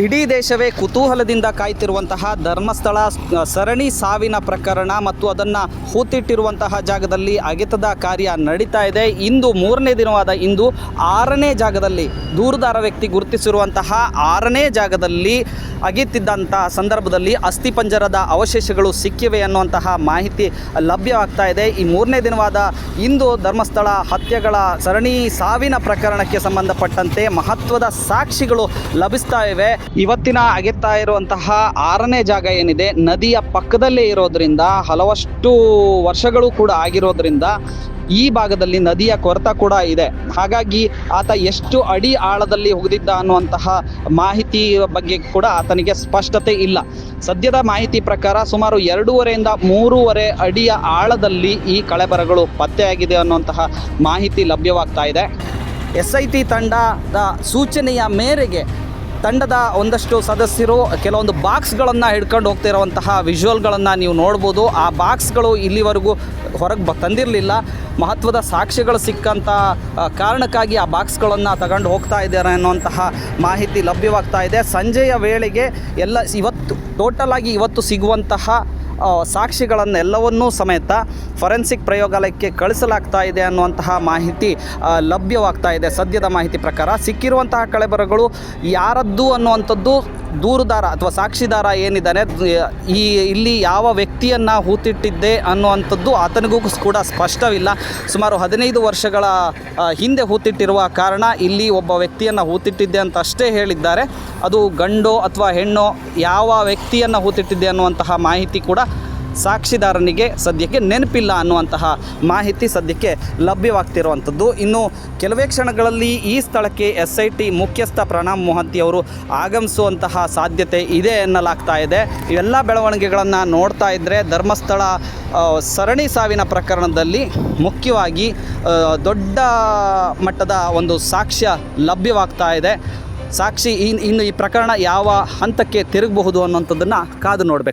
ಇಡೀ ದೇಶವೇ ಕುತೂಹಲದಿಂದ ಕಾಯ್ತಿರುವಂತಹ ಧರ್ಮಸ್ಥಳ ಸರಣಿ ಸಾವಿನ ಪ್ರಕರಣ ಮತ್ತು ಅದನ್ನು ಹೂತಿಟ್ಟಿರುವಂತಹ ಜಾಗದಲ್ಲಿ ಅಗೆತದ ಕಾರ್ಯ ನಡೀತಾ ಇದೆ. ಇಂದು ಮೂರನೇ ದಿನವಾದ ಇಂದು ಆರನೇ ಜಾಗದಲ್ಲಿ ದೂರದಾರ ವ್ಯಕ್ತಿ ಗುರುತಿಸಿರುವಂತಹ ಆರನೇ ಜಾಗದಲ್ಲಿ ಅಗೆತಿದ್ದಂತಹ ಸಂದರ್ಭದಲ್ಲಿ ಅಸ್ಥಿಪಂಜರದ ಅವಶೇಷಗಳು ಸಿಕ್ಕಿವೆ ಅನ್ನುವಂತಹ ಮಾಹಿತಿ ಲಭ್ಯವಾಗ್ತಾ ಇದೆ. ಈ ಮೂರನೇ ದಿನವಾದ ಇಂದು ಧರ್ಮಸ್ಥಳ ಹತ್ಯೆಗಳ ಸರಣಿ ಸಾವಿನ ಪ್ರಕರಣಕ್ಕೆ ಸಂಬಂಧಪಟ್ಟಂತೆ ಮಹತ್ವದ ಸಾಕ್ಷಿಗಳು ಲಭಿಸ್ತಾ ಇವೆ. ಇವತ್ತಿನ ಅಗೆತ್ತಾ ಇರುವಂತಹ ಆರನೇ ಜಾಗ ಏನಿದೆ, ನದಿಯ ಪಕ್ಕದಲ್ಲೇ ಇರೋದ್ರಿಂದ ಹಲವಷ್ಟು ವರ್ಷಗಳು ಕೂಡ ಆಗಿರೋದ್ರಿಂದ ಈ ಭಾಗದಲ್ಲಿ ನದಿಯ ಕೊರತ ಕೂಡ ಇದೆ. ಹಾಗಾಗಿ ಆತ ಎಷ್ಟು ಅಡಿ ಆಳದಲ್ಲಿ ಹೋಗಿದ್ದ ಅನ್ನುವಂತಹ ಮಾಹಿತಿ ಬಗ್ಗೆ ಕೂಡ ಆತನಿಗೆ ಸ್ಪಷ್ಟತೆ ಇಲ್ಲ. ಸದ್ಯದ ಮಾಹಿತಿ ಪ್ರಕಾರ ಸುಮಾರು ಎರಡೂವರೆಯಿಂದ ಮೂರುವರೆ ಅಡಿಯ ಆಳದಲ್ಲಿ ಈ ಕಳೆಬರಗಳು ಪತ್ತೆಯಾಗಿದೆ ಅನ್ನುವಂತಹ ಮಾಹಿತಿ ಲಭ್ಯವಾಗ್ತಾ ಇದೆ. ಎಸ್ ಐ ಟಿ ತಂಡದ ಸೂಚನೆಯ ಮೇರೆಗೆ ತಂಡದ ಒಂದಷ್ಟು ಸದಸ್ಯರು, ಕೆಲವೊಂದು ಬಾಕ್ಸ್ಗಳನ್ನು ಹಿಡ್ಕೊಂಡು ಹೋಗ್ತಿರುವಂತಹ ವಿಜುವಲ್ಗಳನ್ನು ನೀವು ನೋಡ್ಬೋದು. ಆ ಬಾಕ್ಸ್ಗಳು ಇಲ್ಲಿವರೆಗೂ ಹೊರಗೆ ಬ ತಂದಿರಲಿಲ್ಲ. ಮಹತ್ವದ ಸಾಕ್ಷ್ಯಗಳು ಸಿಕ್ಕಂಥ ಕಾರಣಕ್ಕಾಗಿ ಆ ಬಾಕ್ಸ್ಗಳನ್ನು ತಗೊಂಡು ಹೋಗ್ತಾ ಇದ್ದಾರೆ ಅನ್ನುವಂತಹ ಮಾಹಿತಿ ಲಭ್ಯವಾಗ್ತಾ ಇದೆ. ಸಂಜೆಯ ವೇಳೆಗೆ ಎಲ್ಲ, ಇವತ್ತು ಟೋಟಲ್ ಆಗಿ ಇವತ್ತು ಸಿಗುವಂತಹ ಸಾಕ್ಷಿಗಳನ್ನೆಲ್ಲವನ್ನೂ ಸಮೇತ ಫೊರೆನ್ಸಿಕ್ ಪ್ರಯೋಗಾಲಯಕ್ಕೆ ಕಳಿಸಲಾಗ್ತಾ ಇದೆ ಅನ್ನುವಂತಹ ಮಾಹಿತಿ ಲಭ್ಯವಾಗ್ತಾ ಇದೆ. ಸದ್ಯದ ಮಾಹಿತಿ ಪ್ರಕಾರ ಸಿಕ್ಕಿರುವಂತಹ ಕಳೆಬರಗಳು ಯಾರದ್ದು ಅನ್ನುವಂಥದ್ದು ದೂರುದಾರ ಅಥವಾ ಸಾಕ್ಷಿದಾರ ಏನಿದ್ದಾನೆ, ಈ, ಇಲ್ಲಿ ಯಾವ ವ್ಯಕ್ತಿಯನ್ನು ಹೂತಿಟ್ಟಿದ್ದೆ ಅನ್ನುವಂಥದ್ದು ಆತನಿಗೂ ಕೂಡ ಸ್ಪಷ್ಟವಿಲ್ಲ. ಸುಮಾರು ಹದಿನೈದು ವರ್ಷಗಳ ಹಿಂದೆ ಹೂತಿಟ್ಟಿರುವ ಕಾರಣ ಇಲ್ಲಿ ಒಬ್ಬ ವ್ಯಕ್ತಿಯನ್ನು ಹೂತಿಟ್ಟಿದ್ದೆ ಅಂತ ಅಷ್ಟೇ ಹೇಳಿದ್ದಾರೆ. ಅದು ಗಂಡೋ ಅಥವಾ ಹೆಣ್ಣೋ ಯಾವ ವ್ಯಕ್ತಿಯನ್ನು ಹೂತಿಟ್ಟಿದ್ದೆ ಅನ್ನುವಂತಹ ಮಾಹಿತಿ ಕೂಡ ಸಾಕ್ಷಿದಾರನಿಗೆ ಸದ್ಯಕ್ಕೆ ನೆನಪಿಲ್ಲ ಅನ್ನುವಂತಹ ಮಾಹಿತಿ ಸದ್ಯಕ್ಕೆ ಲಭ್ಯವಾಗ್ತಿರುವಂಥದ್ದು. ಇನ್ನು ಕೆಲವೇ ಕ್ಷಣಗಳಲ್ಲಿ ಈ ಸ್ಥಳಕ್ಕೆ ಎಸ್ ಐ ಟಿ ಮುಖ್ಯಸ್ಥ ಪ್ರಣಾಮ್ ಮೊಹಂತಿ ಅವರು ಆಗಮಿಸುವಂತಹ ಸಾಧ್ಯತೆ ಇದೆ ಎನ್ನಲಾಗ್ತಾ ಇದೆ. ಇವೆಲ್ಲ ಬೆಳವಣಿಗೆಗಳನ್ನು ನೋಡ್ತಾ ಇದ್ದರೆ ಧರ್ಮಸ್ಥಳ ಸರಣಿ ಸಾವಿನ ಪ್ರಕರಣದಲ್ಲಿ ಮುಖ್ಯವಾಗಿ ದೊಡ್ಡ ಮಟ್ಟದ ಒಂದು ಸಾಕ್ಷ್ಯ ಲಭ್ಯವಾಗ್ತಾ ಇದೆ. ಸಾಕ್ಷಿ, ಇನ್- ಇನ್ನು ಈ ಪ್ರಕರಣ ಯಾವ ಹಂತಕ್ಕೆ ತಿರುಗಬಹುದು ಅನ್ನುವಂಥದ್ದನ್ನು ಕಾದು ನೋಡಬೇಕು.